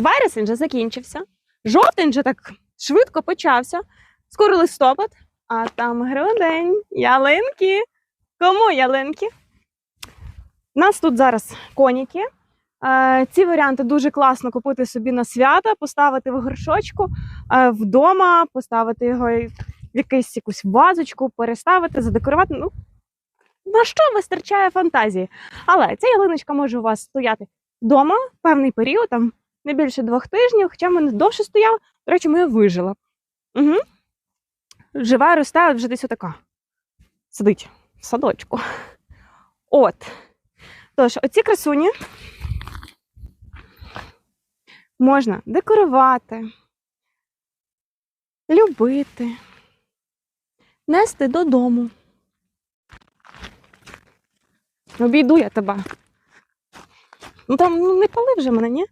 Вересень вже закінчився. Жовтень вже так швидко почався. Скоро листопад, а там грудень, ялинки. Кому ялинки? У нас тут зараз коніки. Е, Ці варіанти дуже класно купити собі на свята, поставити в горшочку е, вдома, поставити його в якусь якусь вазочку, переставити, задекорувати. Ну, на що вистачає фантазії? Але ця ялиночка може у вас стояти вдома певний період, там не більше двох тижнів, хоча в мене довше стояла. До речі, моя вижила. Угу. Жива росте, вже десь отака. Сидить в садочку. От. Тож, оці красуні можна декорувати, любити, нести додому. Обійду я тебе. Ну там ну, не пали вже мене, ні?